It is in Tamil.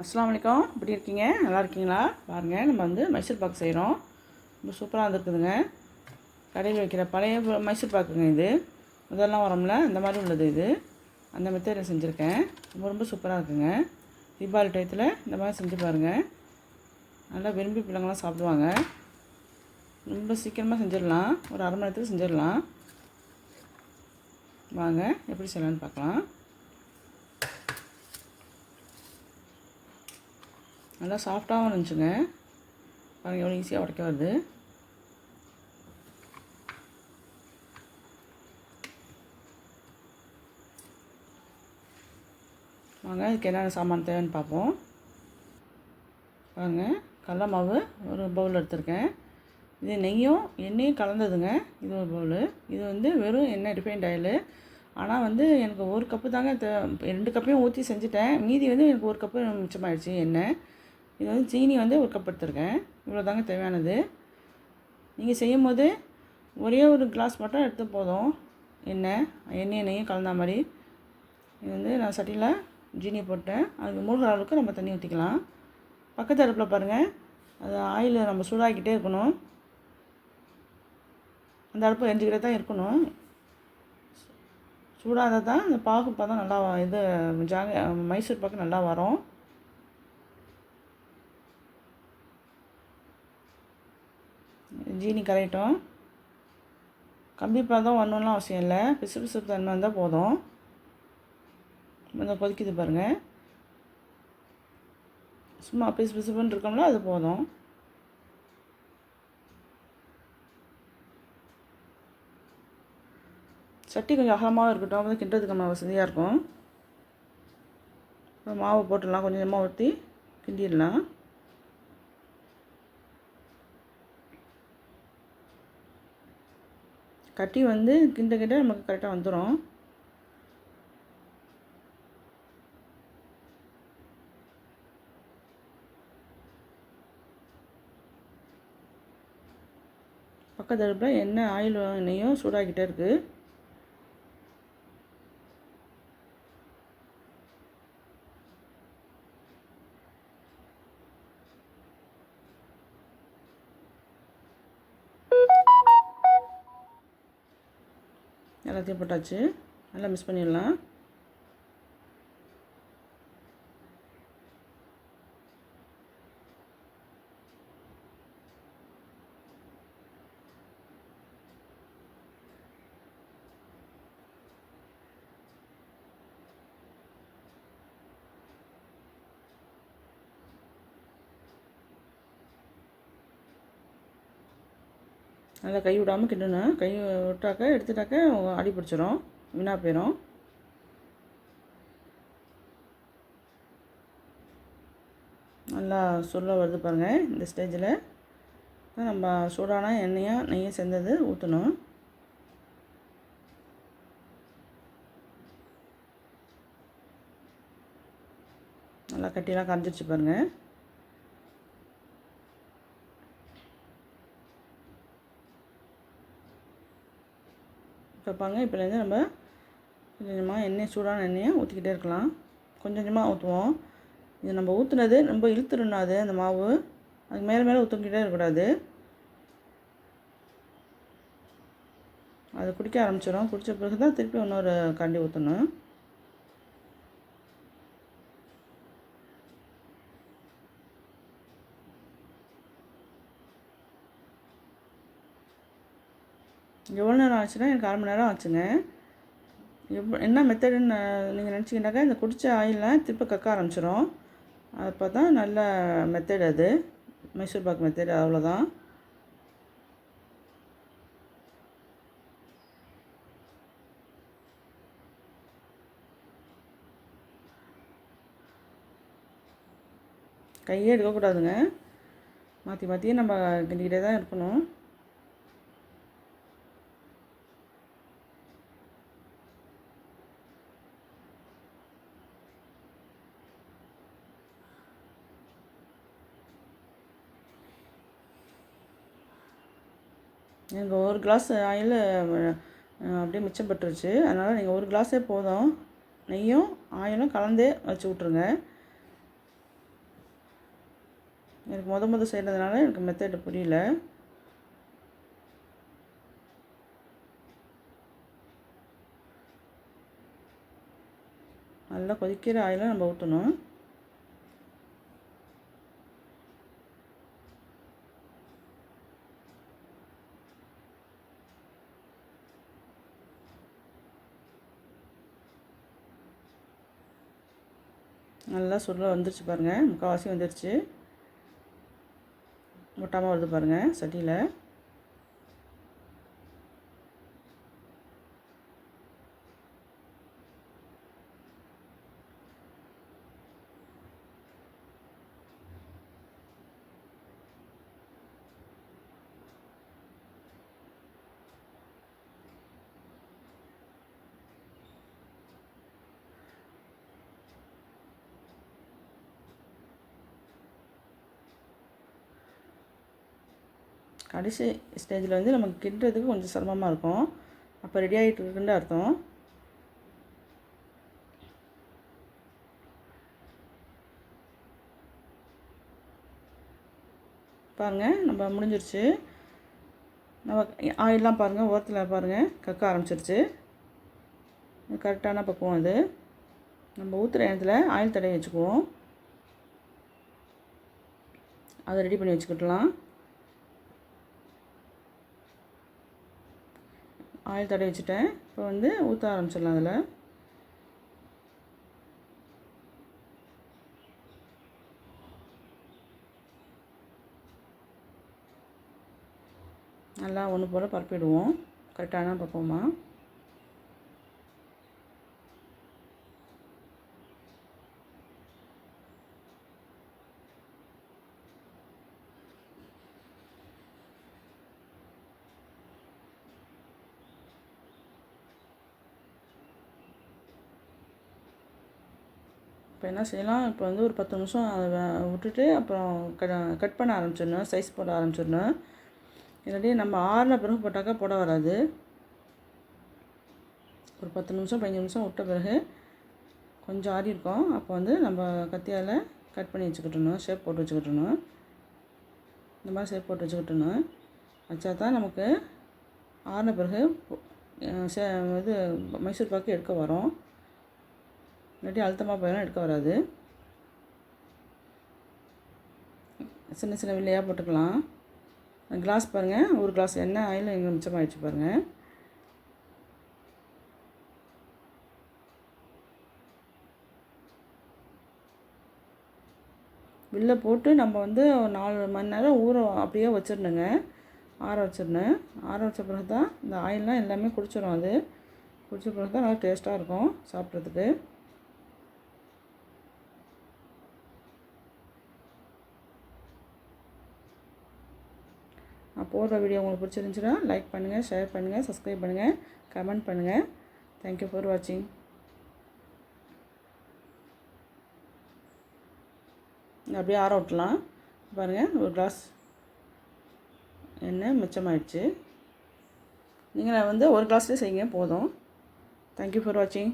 அஸ்லாம் வலைக்கம் எப்படி இருக்கீங்க? நல்லா இருக்கீங்களா? பாருங்கள் நம்ம வந்து மைசூர் பாக்கு செய்கிறோம் ரொம்ப சூப்பராக வந்துருக்குதுங்க. கடையில் வைக்கிற பழைய மைசூர் பாக்குங்க இது. இதெல்லாம் வரும்ல அந்த மாதிரி உள்ளது இது. அந்த மெத்தடில் செஞ்சுருக்கேன். ரொம்ப ரொம்ப சூப்பராக இருக்குங்க. தீபாவளி டயத்தில் இந்த மாதிரி செஞ்சு பாருங்கள் நல்லா விரும்பி பிள்ளைங்களாம் சாப்பிடுவாங்க. ரொம்ப சீக்கிரமாக செஞ்சிடலாம். ஒரு அரை மணி நேரத்துக்கு செஞ்சிடலாம். வாங்க எப்படி செய்யலாம்னு பார்க்கலாம். நல்லா சாஃப்டாகவும் இருந்துச்சுங்க. பாருங்கள் எவ்வளோ ஈஸியாக உடைக்க வருது. வாங்க இதுக்கு என்னென்ன சாமான் தேவைன்னு பார்ப்போம். பாருங்கள் கடல மாவு ஒரு பவுல் எடுத்திருக்கேன். இது நெய்யும் எண்ணெயும் கலந்ததுங்க. இது ஒரு பவுலு இது வந்து வெறும் எண்ணெய் ரிஃபைண்ட் ஆயில் ஆனால் வந்து எனக்கு ஒரு கப்பு தாங்க தே ரெண்டு கப்பையும் ஊற்றி செஞ்சுட்டேன். மீதி வந்து எனக்கு ஒரு கப்பு மிச்சமாயிடுச்சு எண்ணெய். இது வந்து சீனி வந்து ஒரு கப் எடுத்துருக்கேன். இவ்வளோ தாங்க தேவையானது. நீங்கள் செய்யும் போது ஒரே ஒரு கிளாஸ் மட்டும் எடுத்து போதும். எண்ணெய் எண்ணெய் நெய்யும் கலந்த மாதிரி. இது வந்து நான் சட்டியில் ஜீனி போட்டேன். அதுக்கு மூழ்கிற அளவுக்கு நம்ம தண்ணி ஊற்றிக்கலாம் பக்கத்து அடுப்பில் பாருங்கள் அது ஆயில் நம்ம சூடாக்கிட்டே இருக்கணும். அந்த அடுப்பு எரிஞ்சுக்கிட்டே தான் இருக்கணும். சூடாக தான் இந்த பாகு பார்த்தா நல்லா இது ஜாக மைசூர் பாக்கு நல்லா வரும். ஜீனி கரையட்டும். கம்பி பதம் வரணும்லாம் அவசியம் இல்லை. பிசு பிசு தன்மை இருந்தால் போதும். கொஞ்சம் கொதிக்குது பாருங்கள் சும்மா பிசு பிசுப்புன்னு இருக்கோம்ல அது போதும். சட்டி கொஞ்சம் அகலமாகவும் இருக்கட்டும். வந்து கிண்டுறதுக்கு நம்ம வசதியாக இருக்கும். அப்புறம் மாவு போட்டுடலாம். கொஞ்சம் கொஞ்சமாக ஊற்றி கிண்டிடலாம். கட்டி வந்து கிண்ட கிண்ட நமக்கு கரெக்டாக வந்துடும் பக்கத்து அடுப்பில் எண்ணெய் ஆயில் எண்ணெயும் சூடாகிட்டே இருக்குது எல்லாத்தையும் போட்டாச்சு. நல்லா மிக்ஸ் பண்ணிடலாம். நல்லா கை விடாமல் கிண்டணும் கை விட்டாக்க எடுத்துட்டாக்க அடி பிடிச்சிரும். வீணாக போயிடும் நல்லா சொல்ல வருது பாருங்கள் இந்த ஸ்டேஜில் நம்ம சூடான எண்ணெயாக நெய்யும் சேர்ந்தது ஊற்றணும் நல்லா கட்டியெல்லாம் கரைஞ்சிருச்சு பாருங்கள் வைப்பாங்க. இப்போலேருந்து நம்ம கொஞ்சம் கொஞ்சமாக எண்ணெய் சூடான எண்ணெயை ஊற்றிக்கிட்டே இருக்கலாம். கொஞ்சம் கொஞ்சமாக ஊற்றுவோம் இது நம்ம ஊற்றுனது ரொம்ப இழுத்துடணும் அந்த மாவு. அது மேலே மேலே ஊற்றிக்கிட்டே இருக்கக்கூடாது. அது குடிக்க ஆரம்பிச்சிடும் குடித்த பிறகு தான் திருப்பி இன்னொரு கண்டி ஊற்றணும் எவ்வளோ நேரம் ஆச்சுன்னா எனக்கு அரை மணி நேரம் ஆச்சுங்க. எவ் என்ன மெத்தடுன்னு நீங்கள் நினச்சிங்கனாக்கா இந்த குடித்த ஆயிலில் திருப்பி கக்க ஆரம்பிச்சிடும் அப்போ தான் நல்ல மெத்தட் அது. மைசூர் பாக் மெத்தட் அவ்வளோதான் கையே எடுக்கக்கூடாதுங்க. மாற்றி மாற்றியே நம்ம கிண்டிக்கிட்டே தான் இருக்கணும். எனக்கு ஒரு கிளாஸ் ஆயில் அப்படியே மிச்சம் பட்டுருச்சு. அதனால் நீங்கள் ஒரு கிளாஸே போதும். நெய்யும் ஆயிலும் கலந்தே வச்சு விட்ருங்க எனக்கு முத முத செய்கிறதுனால எனக்கு மெத்தட் புரியல. நல்லா கொதிக்கிற ஆயிலும் நம்ம ஊற்றணும் நல்லா சுருள வந்துருச்சு பாருங்கள் முக்கால்வாசி வந்துருச்சு. முட்டாமல் வருது பாருங்கள் சட்டியில். கடைசி ஸ்டேஜில் வந்து நமக்கு கிண்டுறதுக்கு கொஞ்சம் சிரமமாக இருக்கும். அப்போ ரெடி ஆகிட்டு இருக்குன்னு அர்த்தம். பாருங்கள் நம்ம முடிஞ்சிருச்சு. நம்ம ஆயிலெலாம் பாருங்கள் ஓரத்தில் பாருங்கள் கக்க ஆரம்பிச்சிருச்சு. கரெக்டான பக்குவம் அது. நம்ம ஊற்றுற இடத்துல ஆயில் தடவி வச்சுக்குவோம். அதை ரெடி பண்ணி வச்சுக்கிட்டலாம். ஆயில் தடவி வச்சுட்டேன். இப்போ வந்து ஊற்ற ஆரம்பிச்சிடலாம் அதில். நல்லா ஒன்று போல் பரப்பிடுவோம். கரெக்டான பார்ப்போமா இப்போ என்ன செய்யலாம்? இப்போ வந்து ஒரு பத்து நிமிஷம் அதை விட்டுட்டு அப்புறம் க கட் பண்ண ஆரம்பிச்சிடணும் சைஸ் போட ஆரம்பிச்சிடணும். இல்லாட்டி நம்ம ஆறின பிறகு போட்டாக்கா போட வராது. ஒரு பத்து நிமிஷம் பதினஞ்சு நிமிஷம் விட்ட பிறகு கொஞ்சம் ஆறி இருக்கும். அப்போ வந்து நம்ம கத்தியால் கட் பண்ணி வச்சுக்கிட்டணும் ஷேப் போட்டு வச்சுக்கிட்டணும் இந்த மாதிரி ஷேப் போட்டு வச்சுக்கிட்டணும் வச்சா தான் நமக்கு ஆறின பிறகு இது மைசூர் பாக்கு எடுக்க வரும். இல்லாட்டி அழுத்தமாக போயிடும் எடுக்க வராது. சின்ன சின்ன வில்லையாக போட்டுக்கலாம். கிளாஸ் பாருங்கள் ஒரு கிளாஸ் எண்ணெய் ஆயில் எங்கே மிச்சமாகிடுச்சு பாருங்கள் வில்ல போட்டு நம்ம வந்து நாலு மணி நேரம் ஊற அப்படியே வச்சிடணுங்க. ஆற வச்சிடணும். ஆற வச்ச பிறகு தான் இந்த ஆயிலெலாம் எல்லாமே குடிச்சிடும் அது. குடிச்ச பிறகு தான் நல்லா டேஸ்ட்டாக இருக்கும் சாப்பிட்றதுக்கு. நான் போடுற வீடியோ உங்களுக்கு பிடிச்சிருந்துச்சுன்னா லைக் பண்ணுங்கள் ஷேர் பண்ணுங்கள் சப்ஸ்கிரைப் பண்ணுங்கள் கமெண்ட் பண்ணுங்கள் தேங்க்யூ ஃபார் வாட்சிங் அப்படியே ஆற விட்டலாம் பாருங்கள் ஒரு கிளாஸ் எண்ணெய் மிச்சமாயிடுச்சு. நீங்கள் வந்து ஒரு கிளாஸ்லேயே செய்யுங்க போதும். தேங்க்யூ ஃபார் வாட்சிங்